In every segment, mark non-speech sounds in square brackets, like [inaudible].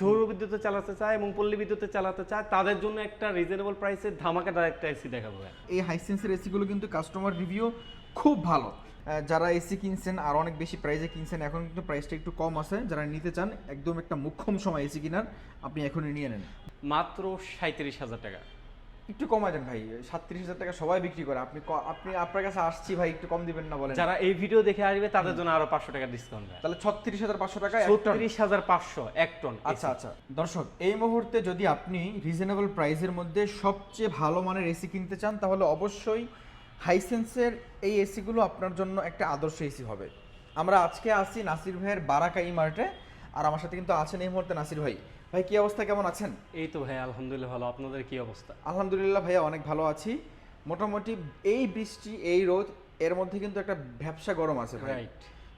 সৌর বিদ্যুতে চালাতে চায় এবং পল্লী বিদ্যুতে চালাতে চায় তাদের জন্য একটা রিজনেবল প্রাইসে ধামাকাদার একটা এসি দেখাবো। এই হাইসেন্সের এসিগুলো কিন্তু কাস্টমার রিভিউ খুব ভালো। যারা এসি কিনছেন আর অনেক বেশি প্রাইসে কিনছেন এখন কিন্তু প্রাইসটা একটু কম আছে। যারা নিতে চান একদম একটা মুখ্যম সময় এসি কেনার আপনি এখনই নিয়ে নেন। মাত্র সাঁত্রিশ হাজার টাকা। একটু কমায় দেন ভাই সাতত্রিশ হাজার টাকা সবাই বিক্রি করে। আপনি আপনি আপনার কাছে আসছি ভাই একটু কম দিবেন না বলেন। যারা এই ভিডিও দেখে আসবে তাদের জন্য আরও পাঁচশো টাকা ডিসকাউন্ট দেয়। তাহলে ছত্রিশ হাজার পাঁচশো টাকা। ছত্রিশ হাজার পাঁচশো এক টন আচ্ছা আচ্ছা। দর্শক এই মুহূর্তে যদি আপনি রিজনেবল প্রাইসের মধ্যে সবচেয়ে ভালো মানের এসি কিনতে চান তাহলে অবশ্যই হাইসেন্সের এই এসিগুলো আপনার জন্য একটা আদর্শ এসি হবে। আমরা আজকে আসি নাসির ভাইয়ের বারাকা ই মার্টে। আর আমার সাথে কিন্তু আছেন এই মুহূর্তে নাসির ভাই। ভাই কি অবস্থা? কেমন আছেন? এই তো ভাই আলহামদুলিল্লাহ ভালো। আপনাদের কি অবস্থা? আলহামদুলিল্লাহ ভাইয়া অনেক ভালো আছি। মোটামুটি এই বৃষ্টি এই রোদ এর মধ্যে কিন্তু একটা ব্যবসা গরম আছে ভাই।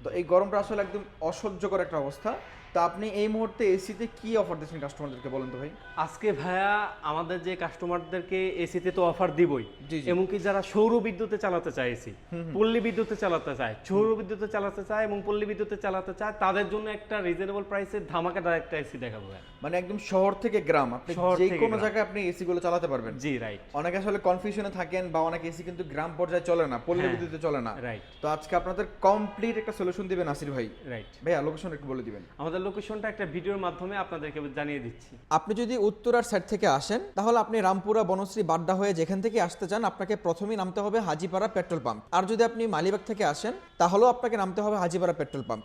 তো এই গরমটা আসলে একদম অসহ্যকর একটা অবস্থা। তো আপনি এই মুহূর্তে এসিতে কি অফার দিচ্ছেন কাস্টমারদেরকে বলেন তো ভাই? আজকে ভাইয়া আমাদের যে কাস্টমারদেরকে এসিতে তো অফার দিবই। এমনকি যারা সৌর বিদ্যুতে চালাতে চায় এসি পল্লী বিদ্যুতে চালাতে চায় সৌর বিদ্যুতে চালাতে চায় এবং পল্লী বিদ্যুতে চালাতে চায় তাদের জন্য একটা রিজনেবল প্রাইসে ধামাকাদার একটা এসি দেখাবো। মানে একদম শহর থেকে গ্রাম আপনি যে কোনো জায়গায় আপনি এসি গুলো চালাতে পারবেন। জি রাইট অনেকে আসলে কনফিউশনে থাকেন বা অনেক এসি কিন্তু গ্রাম পর্যায়ে চলে না পল্লী হ্যাঁ। বিদ্যুতে চলে না। রাইট তো আজকে আপনাদের কমপ্লিট একটা সলিউশন দিবেন আসির ভাই। রাইট ভাইয়া লোকেশন একটু বলে দিবেন। আমাদের লোকেশনটা একটা ভিডিওর মাধ্যমে আপনাদেরকে জানিয়ে দিচ্ছি। আপনি যদি উত্তরার সাইড থেকে আসেন, তাহলে আপনি রামপুরা বনশ্রী বাড্ডা হয়ে যেখান থেকে আসতে চান, আপনাকে প্রথমেই নামতে হবে হাজিপাড়া পেট্রোল পাম্প। আর যদি আপনি মালিবাগ থেকে আসেন, তাহলেও আপনাকে নামতে হবে Hajipara petrol pump.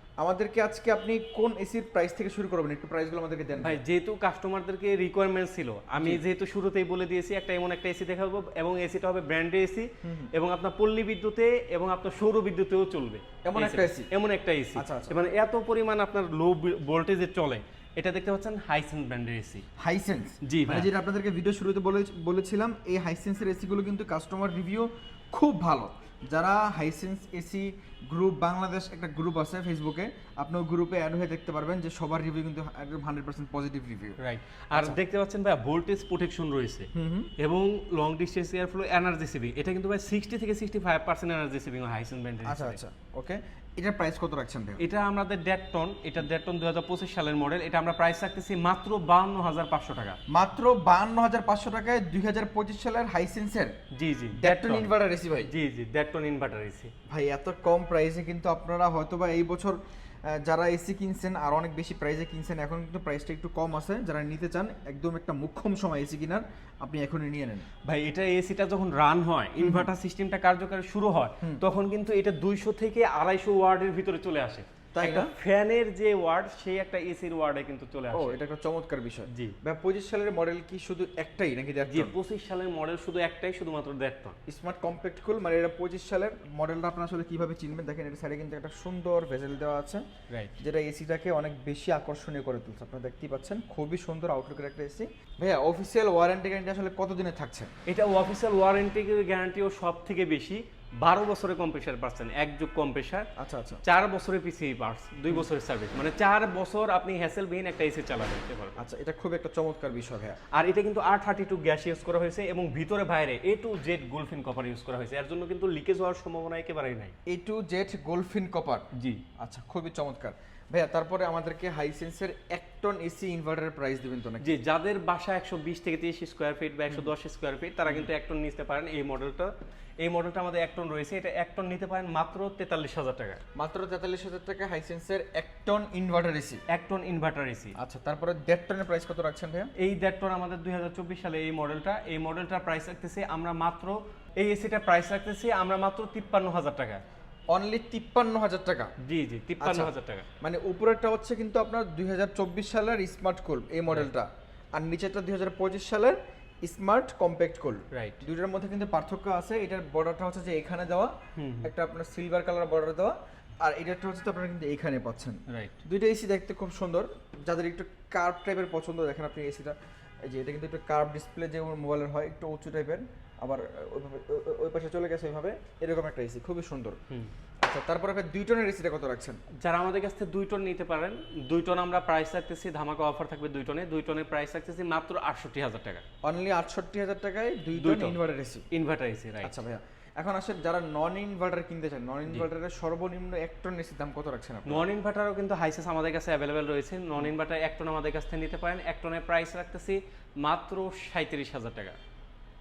আমাদেরকে আজকে আপনি কোন এসির প্রাইস থেকে শুরু করবেন? একটু প্রাইসগুলো আমাদেরকে দেন। ভাই যেহেতু কাস্টমারদেরকে রিকোয়ারমেন্ট ছিল আমি যেহেতু শুরুতেই বলে দিয়েছি একটা এমন একটা এসি দেখাবো এবং এসিটা হবে ব্র্যান্ডের এসি এবং আপনার পল্লী বিদ্যুতে এবং আপনার সৌর বিদ্যুতেও চলবে এমন একটা AC? এমন একটা এসি আচ্ছা, আচ্ছা। মানে এত পরিমাণ আপনার লো ভোল্টেজে চলে। এটা দেখতে পাচ্ছেন হাইসেন্স ব্র্যান্ডের এসি হাইসেন্স জি মানে ভাই। যেটা আপনাদেরকে ভিডিও শুরুতে বলে বলেছিলাম এই হাইসেন্সের এসিগুলো কিন্তু কাস্টমার রিভিউ খুব ভালো। যারা হাইসেন্স এসি গ্রুপ বাংলাদেশ একটা গ্রুপ আছে ফেসবুকে আপনি ওই গ্রুপে অ্যাড হয়ে দেখতে পারবেন যে সবার রিভিউ কিন্তু একদম hundred percent positive review right আর দেখতে পাচ্ছেন ভাই ভোল্টেজ প্রোটেকশন রয়েছে। এবং long distance air flow energy saving এটা কিন্তু ভাই সিক্সটি থেকে sixty five percent energy saving Hisense ব্র্যান্ডের আচ্ছা আচ্ছা ওকে এটার প্রাইস কত রাখছেন ভাই এটা আমাদের দেড় টন এটা দেড় টন দুই হাজার পঁচিশ সালের মডেল এটা আমরা প্রাইস রাখতেছি মাত্র বাউন্ন হাজার পাঁচশো টাকা। মাত্র বাহান্ন হাজার পাঁচশো টাকায় দুই হাজার পঁচিশ সালের হাইসেন্সের জি জি ডেটন ইনভার্টার এসি ভাই। জি জি ডেট টন ইনভার্টার এসি ভাই এত কম প্রাইসে কিন্তু আপনারা হয়তোবা এই বছর যারা এসি কিনছেন আর অনেক বেশি প্রাইসে কিনছেন এখন কিন্তু প্রাইসটা একটু কম আছে। যারা নিতে চান একদম একটা মুখ্যম সময় এসি কেনার আপনি এখনই নিয়ে নেন। ভাই এটা এসিটা যখন রান হয় ইনভার্টার সিস্টেমটা কার্যকর শুরু হয় তখন কিন্তু এটা দুইশো থেকে আড়াইশো ওয়ার্ডের ভিতরে চলে আসে। তাই একটা ফ্যানের যে ওয়ার্ড সেই একটা এসির ওয়ার্ডে কিন্তু চলে আসে। ও এটা একটা চমৎকার বিষয়। জি। ভাই পঁচিশ সালের মডেল কি শুধু একটাই নাকি জি পঁচিশ সালের মডেল শুধু একটাই শুধুমাত্র ডেট স্মার্ট কম্প্যাক্ট কুল মানে এটা পঁচিশ সালের মডেলটা আপনারা আসলে কীভাবে চিনবেন? দেখেন এটা সাইডে কিন্তু একটা সুন্দর ভেজেল দেওয়া আছে যেটা এসিটাকে অনেক বেশি আকর্ষণীয় করে তুলছে। আপনারা দেখতেই পাচ্ছেন খুবই সুন্দর আউটলুকের একটা এসি। ভাইয়া অফিসিয়াল ওয়ারেন্টি গ্যারান্টি আসলে কতদিনে থাকছে? এটা অফিসিয়াল ওয়ারেন্টি গ্যারান্টিও সব থেকে বেশি। বারো বছরে কম্প্রেসার পাচ্ছেন এক যুগ কম্প্রেসার আচ্ছা আচ্ছা। চার বছরে পিসিবি পার্টস দুই বছরের সার্ভিস মানে চার বছর আপনি হ্যাসেল হ্যাসেলবিহীন একটা এসি চালাতে পারেন আচ্ছা এটা খুব একটা চমৎকার বিষয় ভাইয়া। আর এটা কিন্তু আর থার্টি টু গ্যাস ইউজ করা হয়েছে এবং ভিতরে বাইরে A to Z gold fin copper use করা হয়েছে। এর জন্য কিন্তু লিকেজ হওয়ার সম্ভাবনা একেবারেই নাই। A to Z gold fin copper জি। আচ্ছা খুবই চমৎকার। ভাইয়া তারপরে আমাদেরকে হাইসেন্সের এক টন এসি ইনভার্টারের প্রাইস দিবেন তো নাকি? যে যাদের বাসা একশো বিশ থেকে তিরিশ স্কোয়ার ফিট বা একশো দশ স্কোয়ার ফিট তারা কিন্তু এক টন নিতে পারেন এই মডেলটা এই মডেলটা আমাদের এক টন রয়েছে এটা এক টন নিতে পারেন মাত্র তেতাল্লিশ হাজার টাকা। মাত্র তেতাল্লিশ হাজার টাকা হাইসেন্সের এক টন ইনভার্টার এসি এক টন ইনভার্টার এসি আচ্ছা তারপরে দেড় টনের প্রাইস কত রাখছেন ভাইয়া? এই দেড় টন আমাদের দুই হাজার চব্বিশ সালে এই মডেলটা এই মডেলটার প্রাইস রাখতেছি আমরা মাত্র এই এসিটা প্রাইস রাখতেছি আমরা মাত্র তিপ্পান্ন হাজার টাকা। অনলি তিপ্পান্ন হাজার টাকা। জি জি তিপ্পান্ন আচ্ছা। হাজার টাকা। মানে উপরেরটা হচ্ছে কিন্তু আপনার দুই সালের স্মার্ট কোল এই মডেলটা আর নিচেরটা দুই সালের স্মার্ট কম্প্যাক্ট কোল রাইট দুইটার মধ্যে কিন্তু পার্থক্য আছে এটার বর্ডারটা হচ্ছে যে এখানে দেওয়া একটা আপনার সিলভার কালার বর্ডার দেওয়া আর এটারটা হচ্ছে আপনারা কিন্তু এখানে পাচ্ছেন। রাইট দুইটা এসি দেখতে খুব সুন্দর যাদের একটু কার্ভ টাইপের পছন্দ দেখেন আপনি এসিটা এই যে এটা কিন্তু একটু কার্ভ ডিসপ্লে যে মোবাইলের হয় একটু উঁচু টাইপের আবার ওইভাবে ওই- পাশে চলে গেছে ওইভাবে এরকম একটা এসি খুবই সুন্দর। আচ্ছা তারপর আপনি দুই টনের এসিটা কত রাখছেন? যারা আমাদের কাছ থেকে দুই টন নিতে পারেন দুই টন আমরা প্রাইস রাখতেছি ধামাকা অফার থাকবে দুই টনে দুই টনের প্রাইস রাখতেছি মাত্র আটষট্টি হাজার টাকা। অনলি আটষট্টি হাজার টাকায় দুই দুই ton. Inverter AC inverter AC right আচ্ছা ভাইয়া। এখন আসেন যারা নন ইনভার্টার কিনতে চান নন ইনভার্টারের সর্বনিম্ন এক টন এসির দাম কত রাখছেন আপনি? নন ইনভার্টারও কিন্তু হাইসেস আমাদের কাছে অ্যাভেলেবেল রয়েছে। নন ইনভার্টার এক টন আমাদের কাছ থেকে নিতে পারেন। এক টনের প্রাইস রাখতেছি মাত্র সাঁত্রিশ হাজার টাকা।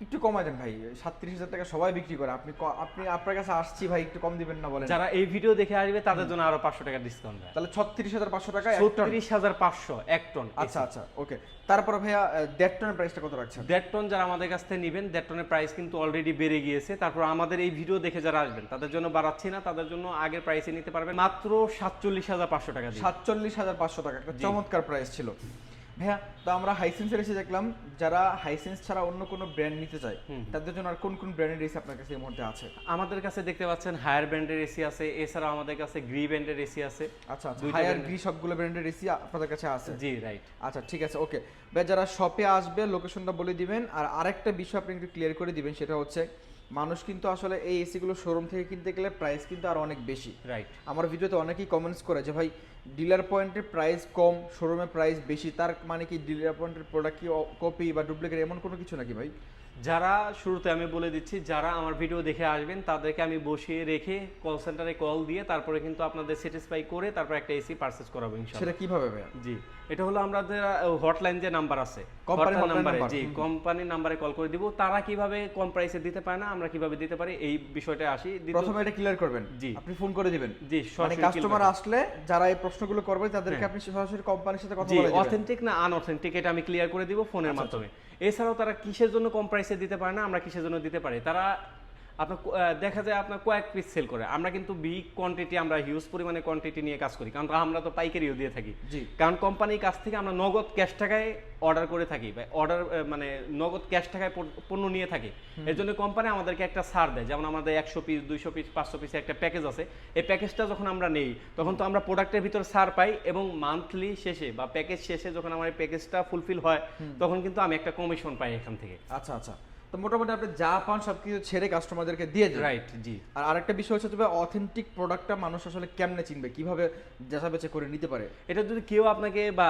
একটু দেন ভাই সাতত্রিশ হাজার টাকা সবাই বিক্রি করে। আপনি আপনি আপনার কাছে আসছি ভাই একটু কম দিবেন না বলেন। যারা এই ভিডিও দেখে আসবে তাদের জন্য আরও পাঁচশো টাকা ডিসকাউন্ট দেয় তাহলে ছত্রিশ হাজার পাঁচশো টাকা ছত্রিশ হাজার পাঁচশো এক টন আচ্ছা আচ্ছা ওকে। তারপর ভাইয়া দেড় টনের প্রাইসটা কত রাখছেন? দেড় টন যারা আমাদের কাছ থেকে নেবেন দেড় টনের প্রাইস কিন্তু অলরেডি বেড়ে গিয়েছে। তারপর আমাদের এই ভিডিও দেখে যারা আসবেন তাদের জন্য বাড়াচ্ছি না তাদের জন্য আগের প্রাইসে নিতে পারবেন। মাত্র সাতচল্লিশ হাজার পাঁচশো টাকা সাতচল্লিশ হাজার পাঁচশো টাকা একটা চমৎকার প্রাইস ছিল। ভাইয়া তো আমরা হাইসেন্সের এসে দেখলাম যারা হাইসেন্স ছাড়া অন্য কোনো ব্র্যান্ড নিতে চায় তাদের জন্য আর কোন কোন ব্র্যান্ডের এসি আপনার কাছে এই মুহূর্তে আছে? আমাদের কাছে দেখতে পাচ্ছেন হায়ার ব্র্যান্ডের এসি আছে এছাড়াও আমাদের কাছে গ্রি ব্র্যান্ডের এসি আছে। আচ্ছা আচ্ছা হায়ার brand- গ্রি সবগুলো ব্র্যান্ডের এসি আপনাদের কাছে আছে? জি রাইট আচ্ছা ঠিক আছে ওকে ভাই যারা শপে আসবে লোকেশনটা বলে দিবেন আর আরেকটা বিষয় আপনি একটু ক্লিয়ার করে দিবেন সেটা হচ্ছে মানুষ কিন্তু আসলে এই এসিগুলো শোরুম থেকে কিনতে গেলে প্রাইস কিন্তু আর অনেক বেশি। রাইট আমার ভিডিওতে অনেকেই কমেন্টস করে যে ভাই ডিলার পয়েন্টের প্রাইস কম শোরুমের প্রাইস বেশি তার মানে কি ডিলার পয়েন্টের প্রোডাক্ট কি কপি বা ডুপ্লিকেট এমন কোনো কিছু নাকি ভাই? যারা শুরুতে আমি বলে দিচ্ছি যারা আমার ভিডিও দেখে আসবেন তাদেরকে আমি বসিয়ে রেখে কল সেন্টারে কল দিয়ে তারপরে কিন্তু আপনাদের স্যাটিসফাই করে তারপর একটা এসি পারচেজ করাবো ইনশাআল্লাহ। সেটা কীভাবে জি এটা হলো আমাদের হটলাইন যে নাম্বার আছে hotline নাম্বারে জি কোম্পানির নাম্বারে কল করে দিব। তারা কীভাবে কম প্রাইসে দিতে পারে না আমরা কীভাবে দিতে পারি এই বিষয়টা আসি। প্রথমে এটা ক্লিয়ার করবেন। জি। আপনি ফোন করে দিবেন। জি মানে কাস্টমার আসলে যারা এই প্রশ্নগুলো করবে তাদেরকে আপনি সরাসরি কোম্পানির সাথে কথা বলে দিবেন। অথেন্টিক না আনঅথেন্টিক এটা আমি ক্লিয়ার করে দিব আচ্ছা, ফোনের মাধ্যমে। এছাড়াও তারা কিসের জন্য কম প্রাইসে দিতে পারে না, আমরা কিসের জন্য দিতে পারি? তারা আপনার দেখা যায় আপনার কয়েক পিস সেল করে। আমরা কিন্তু বিগ কোয়ান্টিটি আমরা হিউজ পরিমাণে কোয়ান্টিটি নিয়ে কাজ করি। কারণ আমরা তো পাইকারিও দিয়ে থাকি। কারণ কোম্পানির কাছ থেকে আমরা নগদ ক্যাশ টাকায় অর্ডার করে থাকি বা অর্ডার মানে নগদ ক্যাশ টাকায় পণ্য- পণ্য নিয়ে থাকি। এর জন্য কোম্পানি আমাদেরকে একটা ছাড় দেয়। যেমন আমাদের একশো পিস দুইশো পিস পাঁচশো পিস একটা প্যাকেজ আছে। এই প্যাকেজটা যখন আমরা নেই তখন তো আমরা প্রোডাক্টের ভিতর ছাড় পাই এবং মান্থলি শেষে বা প্যাকেজ শেষে যখন আমার এই প্যাকেজটা ফুলফিল হয় তখন কিন্তু আমি একটা কমিশন পাই এখান থেকে। আচ্ছা আচ্ছা। তো মোটামুটি আপনি যা পান সবকিছু ছেড়ে কাস্টমারদেরকে দিয়ে দিন। রাইট জি। আর আরেকটা বিষয় হচ্ছে তবে অথেন্টিক প্রোডাক্টটা মানুষ আসলে কেমনে চিনবে? কীভাবে যাচা বেচে করে নিতে পারে? এটা যদি কেউ আপনাকে বা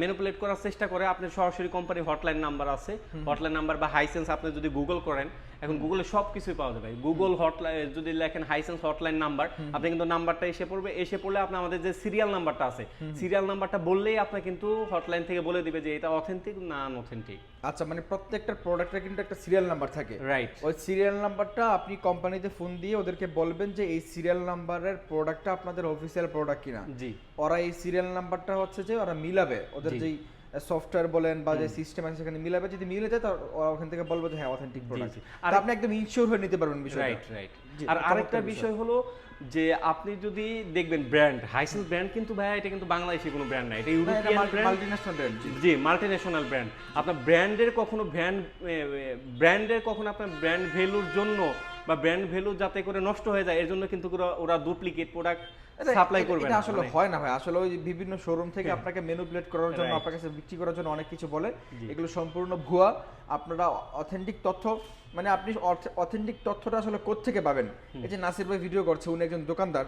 ম্যানিপুলেট করার চেষ্টা করে আপনি সরাসরি কোম্পানি হটলাইন নাম্বার আছে। হটলাইন নাম্বার বা হাইসেন্স আপনি যদি গুগল করেন এখন গুগলে সব কিছুই পাওয়া যাবে গুগল হটলাইন যদি লেখেন হাইসেন্স হটলাইন নাম্বার আপনি কিন্তু নাম্বারটা এসে পড়বে এসে পড়লে আপনি আমাদের যে সিরিয়াল নাম্বারটা আছে সিরিয়াল নাম্বারটা বললেই আপনার কিন্তু হটলাইন থেকে বলে দিবে যে এটা অথেন্টিক না আনঅথেন্টিক আচ্ছা মানে প্রত্যেকটা প্রোডাক্টের কিন্তু একটা সিরিয়াল নাম্বার থাকে। রাইট ওই সিরিয়াল নাম্বারটা আপনি কোম্পানিতে ফোন দিয়ে ওদেরকে বলবেন যে এই সিরিয়াল নাম্বারের প্রোডাক্টটা আপনাদের অফিসিয়াল প্রোডাক্ট কিনা? জি। ওরা এই সিরিয়াল নাম্বারটা হচ্ছে যে ওরা মিলাবে। ওদের। যেই সফটওয়্যার বলেন বা যে সিস্টেম আছে সেখানে মিলাবে। যদি মিলে যায় তো ওরা ওখান থেকে বলবে যে হ্যাঁ অথেন্টিক প্রোডাক্ট আর আপনি একদম ইনশিওর হয়ে নিতে পারবেন বিষয়টা। রাইট রাইট আর আরেকটা বিষয়। বিষয়। হলো যে আপনি যদি দেখবেন ব্র্যান্ড হাইসেন্স ব্র্যান্ড কিন্তু ভাইয়া এটা কিন্তু বাংলাদেশে কোনো ব্র্যান্ড না এটা ইউরোপিয়ান ব্র্যান্ড জি। মাল্টিন্যাশনাল ব্র্যান্ড আপনার ব্র্যান্ডের কখনো ব্র্যান্ড ব্র্যান্ডের কখনো আপনার ব্র্যান্ড ভ্যালুর জন্য বা ব্র্যান্ড ভ্যালু যাতে করে নষ্ট হয়ে যায় এর জন্য কিন্তু ওরা ডুপ্লিকেট প্রোডাক্ট সাপ্লাই করবে এটা আসলে মানে- হয় না ভাই। আসলে ওই বিভিন্ন শোরুম থেকে আপনাকে মেনুপ্লেট করার জন্য আপনার কাছে বিক্রি করার জন্য অনেক কিছু বলে। এগুলো সম্পূর্ণ ভুয়া। আপনারা অথেন্টিক তথ্য মানে আপনি অথেন্টিক তথ্যটা আসলে কোত্থেকে পাবেন? এই যে নাসির ভাই ভিডিও করছে উনি একজন দোকানদার।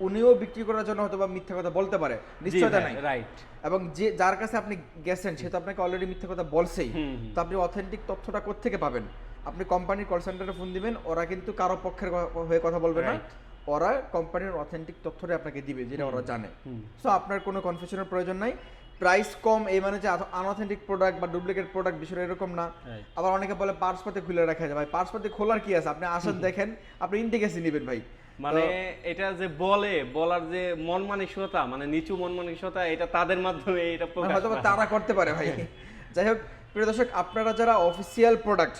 উনিও বিক্রি করার জন্য হয়তো বা মিথ্যা কথা বলতে পারে। নিশ্চয়তা নাই। রাইট এবং যে যার কাছে আপনি গেছেন সে তো আপনাকে অলরেডি মিথ্যা কথা বলছেই। তো আপনি অথেন্টিক তথ্যটা কোত্থেকে পাবেন? আপনি কোম্পানির কল সেন্টারে ফোন দিবেন ওরা কিন্তু কারও পক্ষের হয়ে কথা বলবে না. ওরা কোম্পানির অথেন্টিক তথ্যটা আপনাকে দিবে যেটা ওরা জানে। সো আপনার কোনো কনফিউশনের প্রয়োজন নাই। প্রাইস কম এই মানে যে আনঅথেন্টিক প্রোডাক্ট বা ডুপ্লিকেট প্রোডাক্ট বিষয়টা এরকম না। আবার অনেকে বলে পার্স পাতে খুলে রাখা যায়। ভাই পার্স পাতে খোলার কি আছে? আপনি আসেন [laughs] দেখেন আপনি ইন্ডিকেসি নেবেন ভাই। মানে এটা যে বলে বলার যে মন মানসিকতা মানে নিচু মন মানসিকতা এটা তাদের মাধ্যমে এটা মানে প্রকাশ হয়তো তারা করতে পারে ভাই। [laughs] যাই হোক প্রিয় দর্শক আপনারা যারা অফিসিয়াল প্রোডাক্ট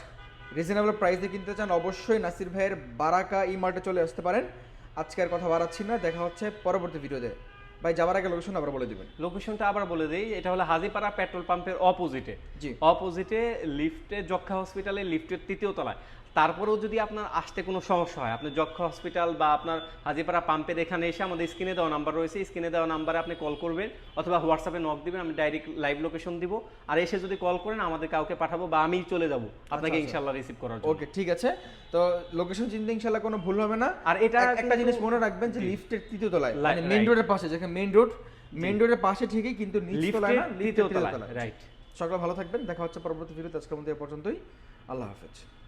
রিজনেবল প্রাইসে কিনতে চান অবশ্যই নাসির ভাইয়ের বারাকা ই মার্টে চলে আসতে পারেন। আজকে আর কথা বাড়াচ্ছি না দেখা হচ্ছে পরবর্তী ভিডিওতে। ভাই যাবার আগে লোকেশন আবার বলে দিবেন। লোকেশনটা আবার বলে দেই এটা হলো হাজিপাড়া পেট্রোল পাম্পের অপোজিটে জি। অপোজিটে লিফটে যক্ষা হসপিটালে লিফটের তৃতীয় তলায়। তারপরেও যদি আপনার আসতে কোনো সমস্যা হয় আপনি যক্ষ হসপিটাল বা আপনার হাজিপাড়া পাম্পের এখানে এসে আমাদের স্ক্রিনে দেওয়া নাম্বার রয়েছে স্ক্রিনে দেওয়া নাম্বারে আপনি কল করবেন অথবা হোয়াটসঅ্যাপে নক দিবেন আমি ডাইরেক্ট লাইভ লোকেশন দিব। আর এসে যদি কল করেন আমাদের কাউকে পাঠাবো বা আমিই চলে যাব আপনাকে আচ্ছা। ইনশাল্লাহ রিসিভ করার জন্য। ওকে ঠিক আছে। তো লোকেশন চিনতে ইনশাল্লাহ কোনো ভুল হবে না। আর এটা একটা জিনিস মনে রাখবেন যে লিফটের তৃতীয় তলায় মানে মেইন. রোডের পাশে যেখানে মেইন রোড মেইন রোডের পাশে ঠিকই কিন্তু নিচ তলায় না তৃতীয় তলায় রাইট সকলে ভালো থাকবেন দেখা হচ্ছে পরবর্তী ভিডিওতে আজকের মধ্যে এ পর্যন্তই। আল্লাহ হাফেজ।